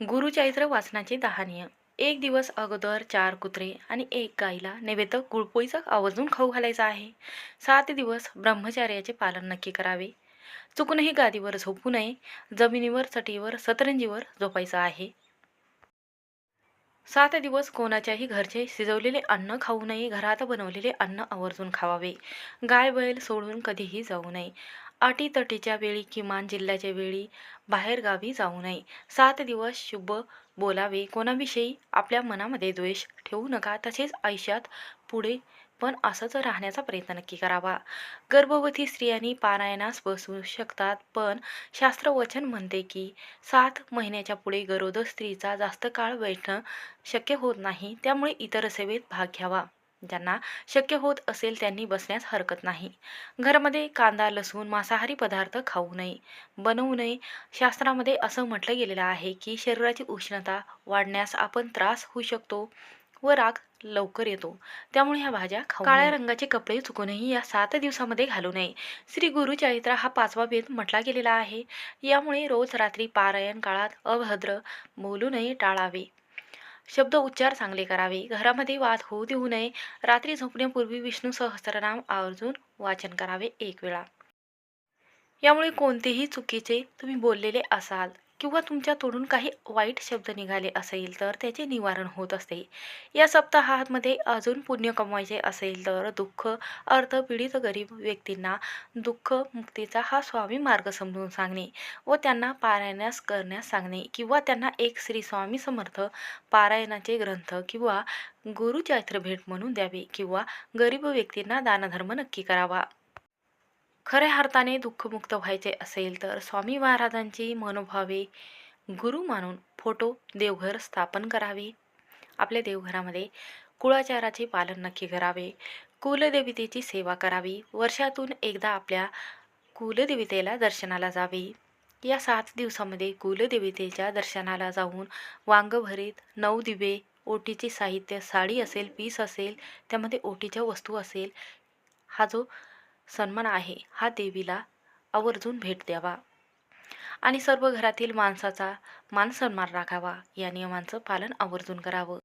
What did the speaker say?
गुरुचैत्र वाचनाचे दहानीय. एक दिवस अगोदर चार कुत्रे आणि एक गाईला नैवेद्य गुळपोळीचा आवर्जून खाऊ घालायचा आहे. सात दिवस ब्रह्मचार्याचे पालन नक्की करावे. चुकूनही गादीवर झोपू नये. जमिनीवर चटीवर सतरंजीवर झोपायचं आहे. सात दिवस कोणाच्याही घरचे शिजवलेले अन्न खाऊ नये. घरात बनवलेले अन्न आवर्जून खावावे. गाय बैल सोडून कधीही जाऊ नये. अटीतटीच्या वेळी किमान जिल्ह्याच्या वेळी बाहेरगावी जाऊ नये. सात दिवस शुभ बोलावे. कोणाविषयी आपल्या मनामध्ये द्वेष ठेवू नका. तसेच आयुष्यात पुढे पण असंच राहण्याचा प्रयत्न नक्की करावा. गर्भवती स्त्रियांनी पारायणास बसू शकतात पण शास्त्रवचन म्हणते की सात महिन्याच्या पुढे गरोदर स्त्रीचा जास्त काळ बैठणं शक्य होत नाही. त्यामुळे इतर सेवेत भाग घ्यावा. ज्यांना शक्य होत असेल त्यांनी बसण्यास हरकत नाही. घरामध्ये कांदा लसूण मांसाहारी पदार्थ खाऊ नये बनवू नये. शास्त्रामध्ये असं म्हटलं गेलेलं आहे की शरीराची उष्णता वाढण्यास आपण त्रास होऊ शकतो व राग लवकर येतो. त्यामुळे ह्या भाज्या खाऊ काळ्या रंगाचे कपडे चुकूनही या सात दिवसामध्ये घालू नये. श्री गुरुचरित्र हा पाचवा वेद म्हटला गेलेला आहे. यामुळे रोज रात्री पारायण काळात अभद्र बोलू नये टाळावे. शब्द उच्चार चांगले करावे. घरामध्ये वाद होऊ देऊ नये. रात्री झोपण्यापूर्वी विष्णू सहस्रनाम आवर्जून वाचन करावे एक वेळा यामुळे कोणतेही चुकीचे तुम्ही बोललेले असाल. किंवा तुमच्या तोडून काही वाईट शब्द निघाले असेल तर त्याचे निवारण होत असते. या सप्ताहामध्ये अजून पुण्य कमवायचे असेल तर दुःख अर्थपीडित गरीब व्यक्तींना दुःख मुक्तीचा हा स्वामी मार्ग समजून सांगणे व त्यांना पारायणास करण्यास सांगणे किंवा त्यांना एक श्री स्वामी समर्थ पारायणाचे ग्रंथ किंवा गुरुचैत्र भेट म्हणून द्यावे किंवा गरीब व्यक्तींना दानधर्म नक्की करावा. खऱ्या अर्थाने दुःखमुक्त व्हायचे असेल तर स्वामी महाराजांची मनोभावे गुरु मानून फोटो देवघर स्थापन करावे. आपल्या देवघरामध्ये कुळाचाराचे पालन नक्की करावे. कुलदेवतेची सेवा करावी. वर्षातून एकदा आपल्या कुलदेवतेला दर्शनाला जावे. या सात दिवसामध्ये कुलदेवतेच्या दर्शनाला जाऊन वांगभरीत नऊ दिवे ओटीचे साहित्य साडी असेल पीस असेल त्यामध्ये ओटीच्या वस्तू असेल हा जो सन्मान आहे हा देवीला आवर्जून भेट द्यावा. आणि सर्व घरातील माणसाचा मान सन्मान राखावा या नियमांचं पालन आवर्जून करावं.